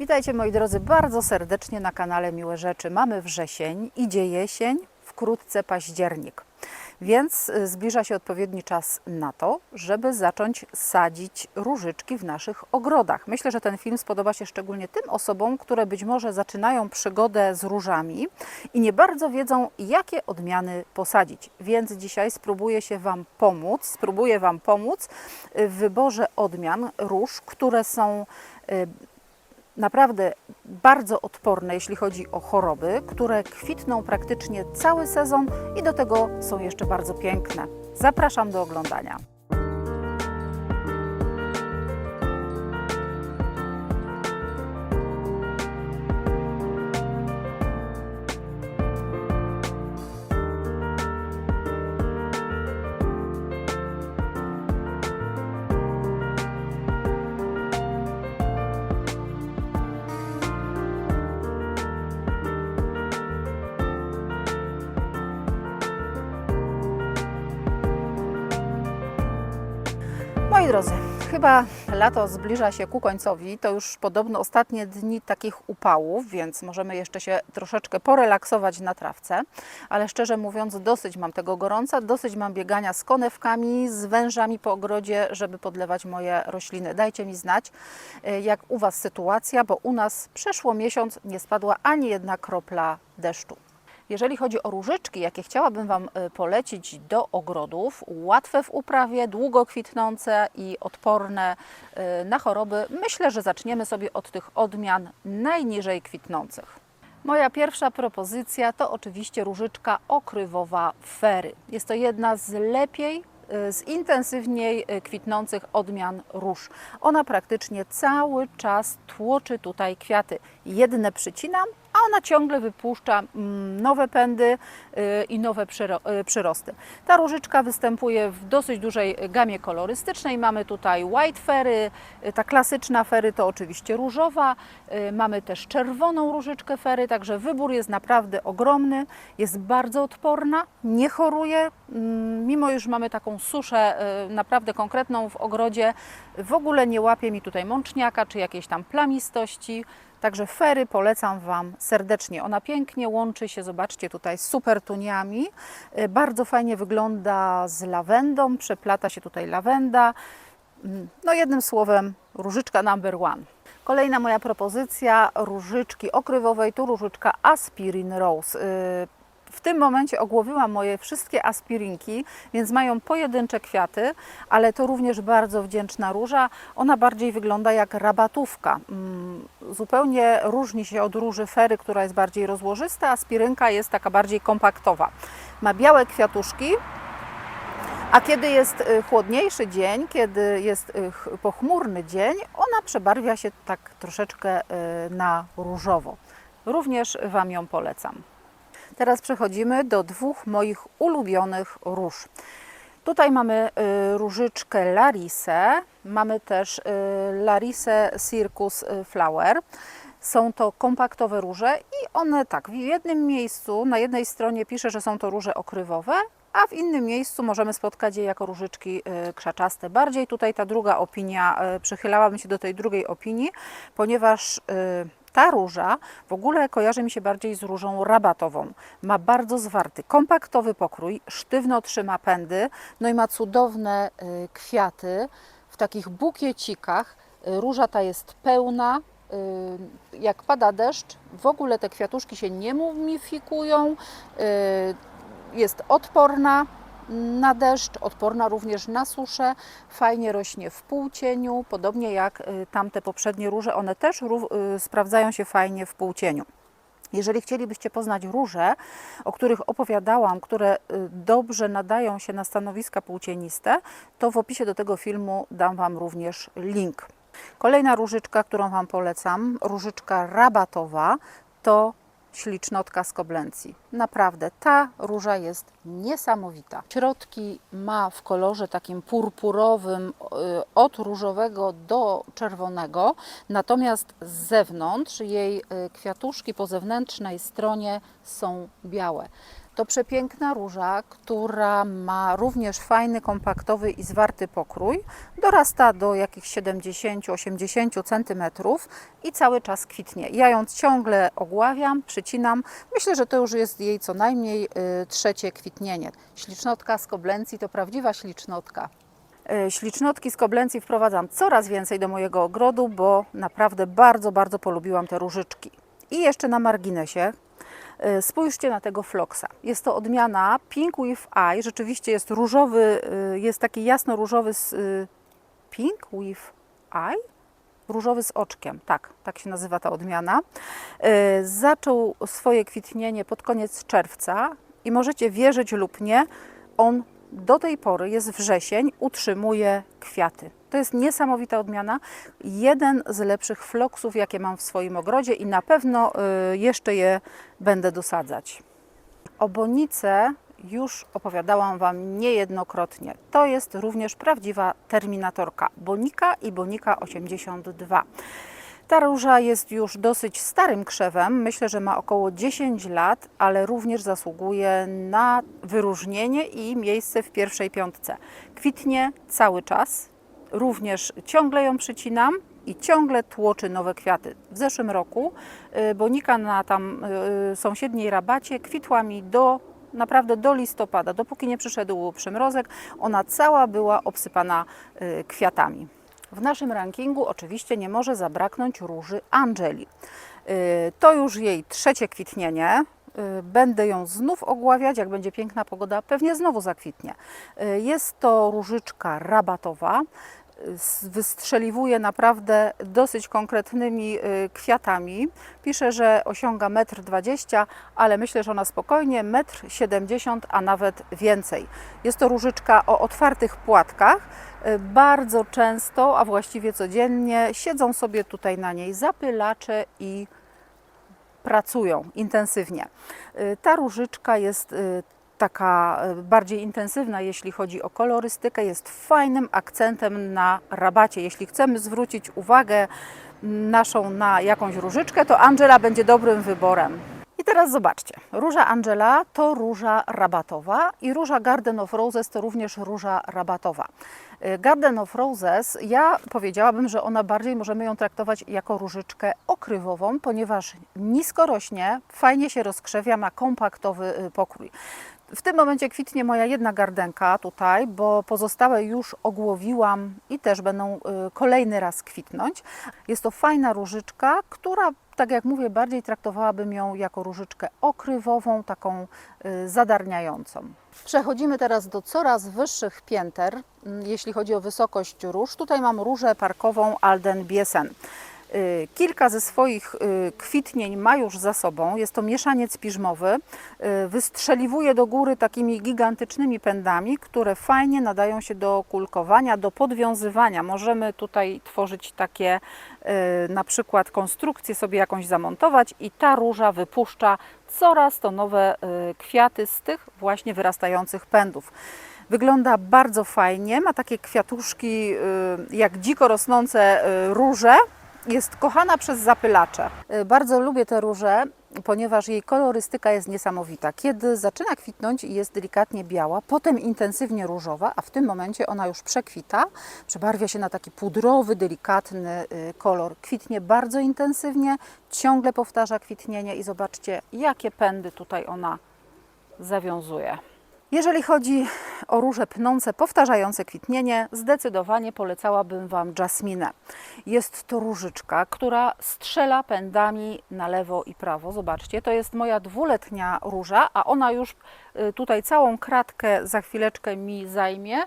Witajcie moi drodzy bardzo serdecznie na kanale Miłe Rzeczy. Mamy wrzesień, idzie jesień, wkrótce październik. Więc y, zbliża się odpowiedni czas na to, żeby zacząć sadzić różyczki w naszych ogrodach. Myślę, że ten film spodoba się szczególnie tym osobom, które być może zaczynają przygodę z różami i nie bardzo wiedzą, jakie odmiany posadzić. Więc dzisiaj spróbuję się Wam pomóc, spróbuję Wam pomóc w wyborze odmian róż, które są y, naprawdę bardzo odporne, jeśli chodzi o choroby, które kwitną praktycznie cały sezon i do tego są jeszcze bardzo piękne. Zapraszam do oglądania. Moi drodzy, chyba lato zbliża się ku końcowi. To już podobno ostatnie dni takich upałów, więc możemy jeszcze się troszeczkę porelaksować na trawce. Ale szczerze mówiąc, dosyć mam tego gorąca, dosyć mam biegania z konewkami, z wężami po ogrodzie, żeby podlewać moje rośliny. Dajcie mi znać, y, jak u Was sytuacja, bo u nas przeszło miesiąc nie spadła ani jedna kropla deszczu. Jeżeli chodzi o różyczki, jakie chciałabym Wam y, polecić do ogrodów, łatwe w uprawie, długo kwitnące i odporne y, na choroby, myślę, że zaczniemy sobie od tych odmian najniżej kwitnących. Moja pierwsza propozycja to oczywiście różyczka okrywowa fery. Jest to jedna z lepiej y, z intensywniej kwitnących odmian róż. Ona praktycznie cały czas tłoczy tutaj kwiaty. Jedne przycinam, a ona ciągle wypuszcza mm, nowe pędy y, i nowe y, przyrosty. Ta różyczka występuje w dosyć dużej gamie kolorystycznej. Mamy tutaj white fery, y, ta klasyczna fery to oczywiście różowa. Mamy też czerwoną różyczkę fery, także wybór jest naprawdę ogromny. Jest bardzo odporna, nie choruje. mm, Mimo już mamy taką suszę naprawdę konkretną w ogrodzie, w ogóle nie łapie mi tutaj mączniaka czy jakiejś tam plamistości. Także fery polecam Wam serdecznie. Ona pięknie łączy się, zobaczcie tutaj, z supertuniami. Y, Bardzo fajnie wygląda z lawendą, przeplata się tutaj lawenda. Mm, No jednym słowem, różyczka number one. Kolejna moja propozycja różyczki okrywowej to różyczka Aspirin Rose. Y, W tym momencie ogłowiłam moje wszystkie aspirinki, więc mają pojedyncze kwiaty, ale to również bardzo wdzięczna róża. Ona bardziej wygląda jak rabatówka. Zupełnie różni się od róży fery, która jest bardziej rozłożysta, aspirynka jest taka bardziej kompaktowa. Ma białe kwiatuszki, a kiedy jest y, chłodniejszy dzień, kiedy jest y, ch- pochmurny dzień, ona przebarwia się tak troszeczkę y, na różowo. Również Wam ją polecam. Teraz przechodzimy do dwóch moich ulubionych róż. Tutaj mamy y, różyczkę Larisę, mamy też y, Larisę Circus y, Flower. Są to kompaktowe róże i one tak, w jednym miejscu, na jednej stronie pisze, że są to róże okrywowe, a w innym miejscu możemy spotkać je jako różyczki y, krzaczaste. Bardziej tutaj ta druga opinia, y, przychylałabym się do tej drugiej opinii, ponieważ y, ta róża w ogóle kojarzy mi się bardziej z różą rabatową. Ma bardzo zwarty, kompaktowy pokrój, sztywno trzyma pędy, no i ma cudowne kwiaty w takich bukiecikach. Róża ta jest pełna, jak pada deszcz, w ogóle te kwiatuszki się nie mumifikują, jest odporna na deszcz, odporna również na suszę, fajnie rośnie w półcieniu, podobnie jak y, tamte poprzednie róże, one też y, sprawdzają się fajnie w półcieniu. Jeżeli chcielibyście poznać róże, o których opowiadałam, które y, dobrze nadają się na stanowiska płócieniste, to w opisie do tego filmu dam Wam również link. Kolejna różyczka, którą Wam polecam, różyczka rabatowa, to ślicznotka z koblencji. Naprawdę, ta róża jest niesamowita. Środki ma w kolorze takim purpurowym, y, od różowego do czerwonego, natomiast z zewnątrz jej y, kwiatuszki po zewnętrznej stronie są białe. To przepiękna róża, która ma również fajny, kompaktowy i zwarty pokrój. Dorasta do jakichś 70-80 cm i cały czas kwitnie. Ja ją ciągle ogławiam, przycinam. Myślę, że to już jest jej co najmniej y, trzecie kwitnienie. Ślicznotka z Koblencji to prawdziwa ślicznotka. E, Ślicznotki z Koblencji wprowadzam coraz więcej do mojego ogrodu, bo naprawdę bardzo, bardzo polubiłam te różyczki. I jeszcze na marginesie spójrzcie na tego floksa. Jest to odmiana Pink with Eye. Rzeczywiście jest różowy, e, jest taki jasno różowy z e, Pink with Eye. Różowy z oczkiem, tak, tak się nazywa ta odmiana. E, Zaczął swoje kwitnienie pod koniec czerwca i możecie wierzyć lub nie, on do tej pory jest wrzesień, utrzymuje kwiaty. To jest niesamowita odmiana. Jeden z lepszych floksów, jakie mam w swoim ogrodzie i na pewno y, jeszcze je będę dosadzać. O bonice już opowiadałam Wam niejednokrotnie. To jest również prawdziwa terminatorka. Bonika i Bonika 82. Ta róża jest już dosyć starym krzewem. Myślę, że ma około 10 lat, ale również zasługuje na wyróżnienie i miejsce w pierwszej piątce. Kwitnie cały czas. Również ciągle ją przycinam i ciągle tłoczy nowe kwiaty. W zeszłym roku y, bonika na tam y, sąsiedniej rabacie kwitła mi do naprawdę do listopada, dopóki nie przyszedł przymrozek, ona cała była obsypana y, kwiatami. W naszym rankingu oczywiście nie może zabraknąć róży Angeli. Y, To już jej trzecie kwitnienie. Y, Będę ją znów ogławiać, jak będzie piękna pogoda, pewnie znowu zakwitnie. Y, Jest to różyczka rabatowa. Wystrzeliwuje naprawdę dosyć konkretnymi y, kwiatami. Pisze, że osiąga 1,20 m, ale myślę, że ona spokojnie 1,70 m, a nawet więcej. Jest to różyczka o otwartych płatkach. Y, Bardzo często, a właściwie codziennie, siedzą sobie tutaj na niej zapylacze i pracują intensywnie. Y, Ta różyczka jest taka y, bardziej intensywna, jeśli chodzi o kolorystykę, jest fajnym akcentem na rabacie. Jeśli chcemy zwrócić uwagę naszą na jakąś różyczkę, to Angela będzie dobrym wyborem. I teraz zobaczcie, róża Angela to róża rabatowa i róża Garden of Roses to również róża rabatowa. Y, Garden of Roses, ja powiedziałabym, że ona bardziej możemy ją traktować jako różyczkę okrywową, ponieważ nisko rośnie, fajnie się rozkrzewia, ma kompaktowy y, pokrój. W tym momencie kwitnie moja jedna gardenka tutaj, bo pozostałe już ogłowiłam i też będą y, kolejny raz kwitnąć. Jest to fajna różyczka, która, tak jak mówię, bardziej traktowałabym ją jako różyczkę okrywową, taką y, zadarniającą. Przechodzimy teraz do coraz wyższych pięter, mm, jeśli chodzi o wysokość róż. Tutaj mam różę parkową Alden Biesen. Y, Kilka ze swoich y, kwitnień ma już za sobą. Jest to mieszaniec piżmowy. Y, Wystrzeliwuje do góry takimi gigantycznymi pędami, które fajnie nadają się do kulkowania, do podwiązywania. Możemy tutaj tworzyć takie na przykład konstrukcję sobie jakąś zamontować i ta róża wypuszcza coraz to nowe kwiaty z tych właśnie wyrastających pędów. Wygląda bardzo fajnie, ma takie kwiatuszki jak dziko rosnące róże. Jest kochana przez zapylacze. Y, Bardzo lubię tę różę, ponieważ jej kolorystyka jest niesamowita. Kiedy zaczyna kwitnąć i jest delikatnie biała, potem intensywnie różowa, a w tym momencie ona już przekwita, przebarwia się na taki pudrowy, delikatny y, kolor. Kwitnie bardzo intensywnie, ciągle powtarza kwitnienie i zobaczcie, jakie pędy tutaj ona zawiązuje. Jeżeli chodzi o róże pnące, powtarzające kwitnienie, zdecydowanie polecałabym Wam jasminę. Jest to różyczka, która strzela pędami na lewo i prawo. Zobaczcie, to jest moja dwuletnia róża, a ona już y, tutaj całą kratkę za chwileczkę mi zajmie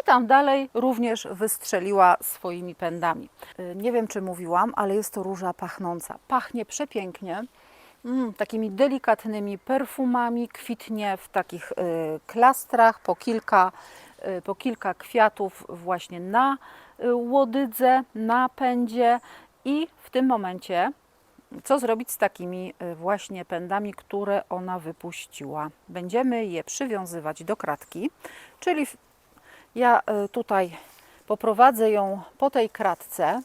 i tam dalej również wystrzeliła swoimi pędami. Y, Nie wiem, czy mówiłam, ale jest to róża pachnąca. Pachnie przepięknie. Mm, takimi delikatnymi perfumami, kwitnie w takich y, klastrach po kilka, y, po kilka kwiatów właśnie na y, łodydze, na pędzie i w tym momencie co zrobić z takimi y, właśnie pędami, które ona wypuściła. Będziemy je przywiązywać do kratki, czyli ja y, tutaj poprowadzę ją po tej kratce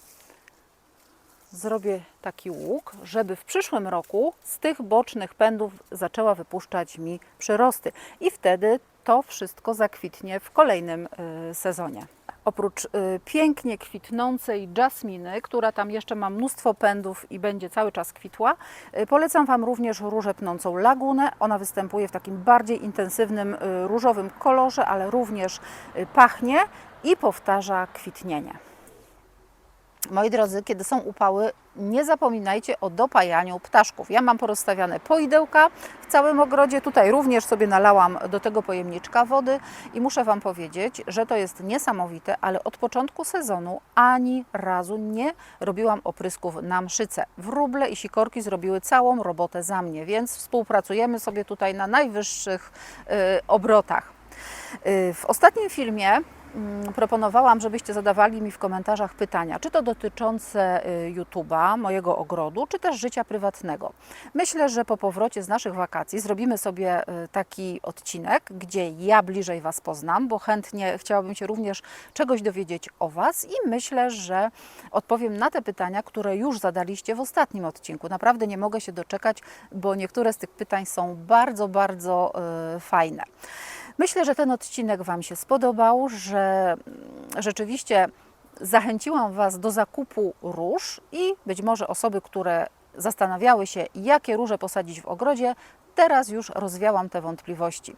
zrobię taki łuk, żeby w przyszłym roku z tych bocznych pędów zaczęła wypuszczać mi przyrosty i wtedy to wszystko zakwitnie w kolejnym y, sezonie. Oprócz y, pięknie kwitnącej jasminy, która tam jeszcze ma mnóstwo pędów i będzie cały czas kwitła, y, polecam Wam również różę pnącą lagunę. Ona występuje w takim bardziej intensywnym różowym kolorze, ale również pachnie i powtarza kwitnienie. Moi drodzy, kiedy są upały, nie zapominajcie o dopajaniu ptaszków. Ja mam porozstawiane poidełka w całym ogrodzie. Tutaj również sobie nalałam do tego pojemniczka wody i muszę Wam powiedzieć, że to jest niesamowite, ale od początku sezonu ani razu nie robiłam oprysków na mszyce. Wróble i sikorki zrobiły całą robotę za mnie, więc współpracujemy sobie tutaj na najwyższych y, obrotach. Y, W ostatnim filmie proponowałam, żebyście zadawali mi w komentarzach pytania, czy to dotyczące y, YouTube'a, mojego ogrodu, czy też życia prywatnego. Myślę, że po powrocie z naszych wakacji zrobimy sobie y, taki odcinek, gdzie ja bliżej Was poznam, bo chętnie chciałabym się również czegoś dowiedzieć o Was i myślę, że odpowiem na te pytania, które już zadaliście w ostatnim odcinku. Naprawdę nie mogę się doczekać, bo niektóre z tych pytań są bardzo, bardzo y, fajne. Myślę, że ten odcinek Wam się spodobał, że mm, rzeczywiście zachęciłam Was do zakupu róż i być może osoby, które zastanawiały się, jakie róże posadzić w ogrodzie, teraz już rozwiałam te wątpliwości.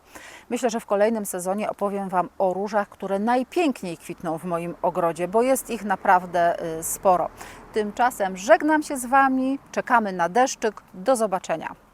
Myślę, że w kolejnym sezonie opowiem Wam o różach, które najpiękniej kwitną w moim ogrodzie, bo jest ich naprawdę y, sporo. Tymczasem żegnam się z Wami, czekamy na deszczyk. Do zobaczenia.